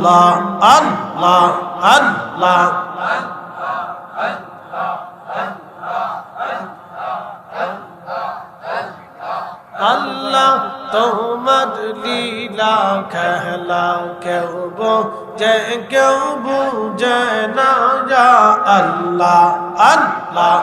আল্লাহ আল্লাহ আল্লাহ। আল্লাহ তোমার লীলা খেলা কেউ বোঝে, কেউ বুঝে না যা আল্লাহ আল্লাহ।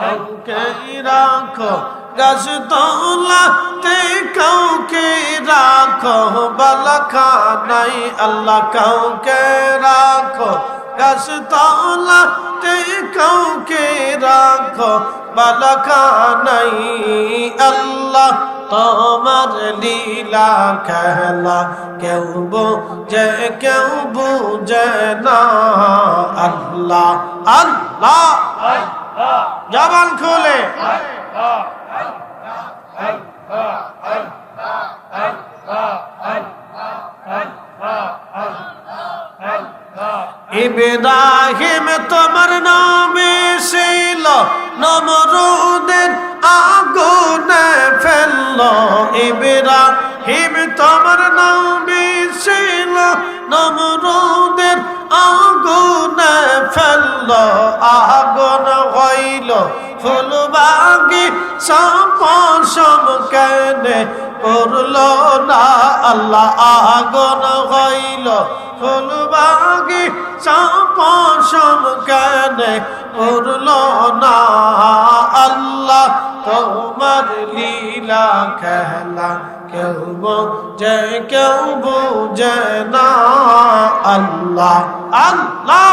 কাউকে রাখো গাছ তোলাতে কাউকে রাখো বালাখানাই আল্লাহ কাউকে রাখো। গাছ তোলাতে কাউকে রাখো বালাখানাই আল্লাহ তোমার লীলা খেলা। কেউ বুঝে কেউ বুঝে না আল্লাহ আল্লাহ। জবান খুলে। ইব্রাহিম তোমার নামে ছিল নমরুদের আগুনে ফেলল। ইব্রাহিম তোমার নামে ছিল, নমরুদের আগুনে ফেলল, আগুন হইল, ফুলবাগি সপসম কেনে করল না আল্লাহ, আগুন হইল, ফুলবাগি সপসম কেনে করল না আল্লাহ, তোমার লীলা খেলা কেউ বোঝে কেউ বুঝে না। আল্লাহ আল্লাহ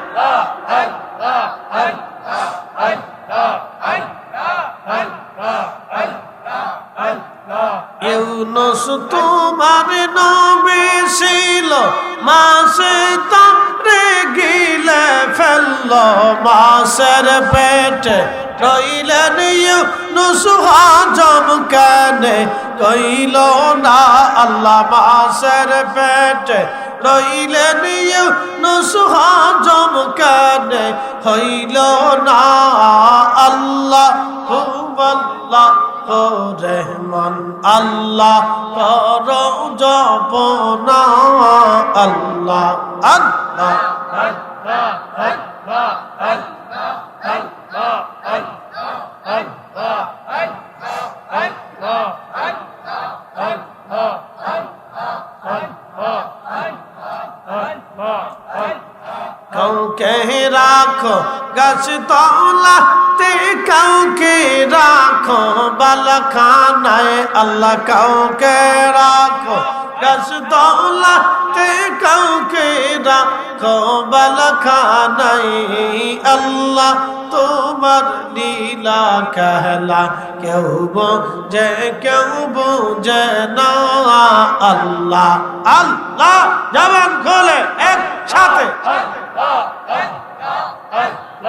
ইউনুস তোমার নবী ছিল, মাসে তারে গিলে ফেলল, মাসের পেটে রইলেন ইউনুস, হাজম কেনে কইল, না, আল্লাহ, মাসের পেটে রইলেন ইউনুস হাজম কেনে হইল না আল্লাহ, হুবল্লাহ ও রহমান আল্লাহ কর জপনা আল্লাহ আল্লাহ কাউকে রাখো গাছ তলাতে কাউকে রাখো বালাখানায় আল্লাহ কাউকে রাখো গাছ তলাতে কাউকে রাখো বালাখানায় আল্লাহ তোমার লীলা कहला কেউ বোঝে কেউ বোঝে না আল্লাহ আল্লাহ জবান খোলে একসাথে মানুষ বানাইছে গো আল্লাহ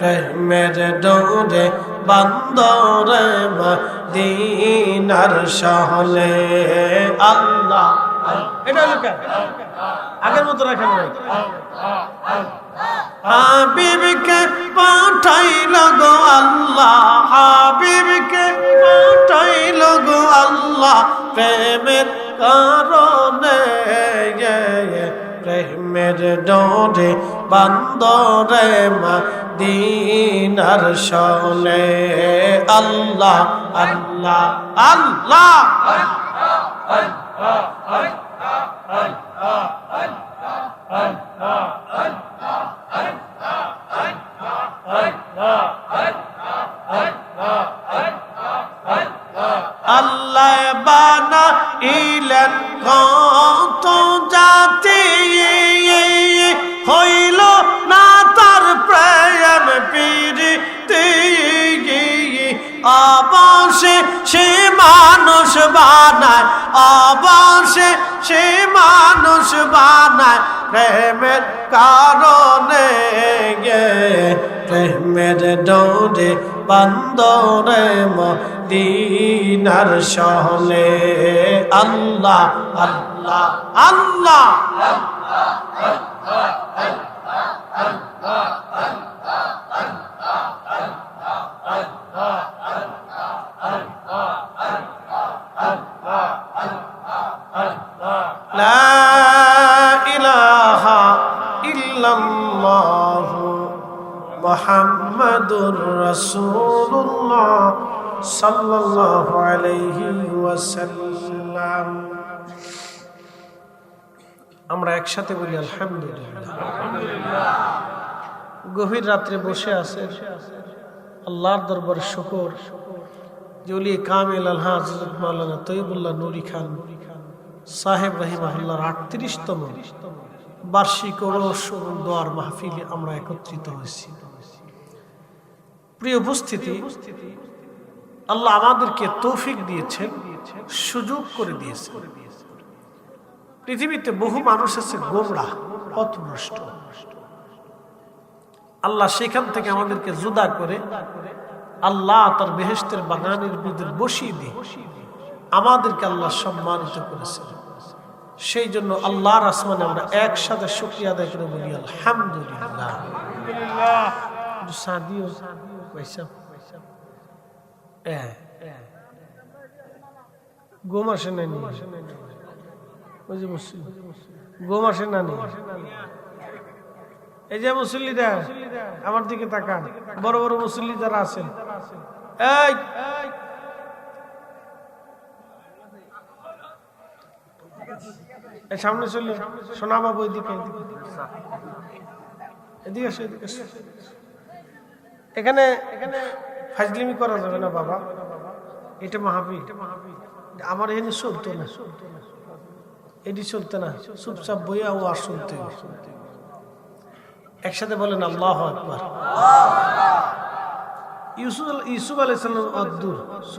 প্রেমের ডোরে বন্দরে মদিনার শহলে। আল্লাহ। আগের মতো রাখেন হাবিবকে পাঠাইল গো আল্লাহ, হাবিবকে পাঠাইল গো আল্লাহ। প্রেমের কারণে প্রেমের ডোরে বান্দরে দিনার শোনে আল্লাহ আল্লাহ আল্লাহ। আল্লাহ বানা ইলেন অবশ্যে সে মানুষ বানায় অবশ্যে সে মানুষ বানায়। প্রেমের কারণে গে, প্রেমের ডোরে বন্দরে মদিনার সহলে। আল্লাহ আল্লাহ আল্লাহ। আমরা একসাথে বলি, আলহামদুলিল্লাহ। গভীর রাত্রে বসে আছে আল্লাহর দরবার শুকর। জলি কামিল আল্লাহ হজরত মাওলানা তৈবুল্লাহ নুরি খান, সাহেব রহিমাহুল্লাহর আটত্রিশতম বার্ষিক ওরস দোয়ার মাহফিলে আমরা একত্রিত হয়েছি। প্রিয় উপস্থিতি, আল্লাহ আমাদেরকে তৌফিক দিয়েছেন, সুযোগ করে দিয়েছেন। পৃথিবীতে বহু মানুষ আছে গোমরা, পথভ্রষ্ট। আল্লাহ সেখান থেকে আমাদেরকে জুদা করে আল্লাহ তার বেহেস্তের বাগানের মধ্যে বসিয়ে দিয়ে আমাদেরকে আল্লাহ সম্মানিত করেছেন। সেই জন্য আল্লাহর আসমানে আমরা একসাথে শুক্রিয়া আদায় করে বলি, আলহামদুলিল্লাহ। না আমার দিকে তাকান। বড় বড় মুসল্লি যারা আছেন। সামনে চলে সোনা বাবু এদিকে এদিকে এদিকে। এখানে ফাজলিমি করা যাবে না বাবা। এটা মাহাবি আমার এখানে চলতো না। এটি চলতে না। চুপচাপ বইয়া ও আর শুনতে একসাথে বলেন, আল্লাহ আকবার। ইউসুফ ইউসুফ আলাইসাল্লাম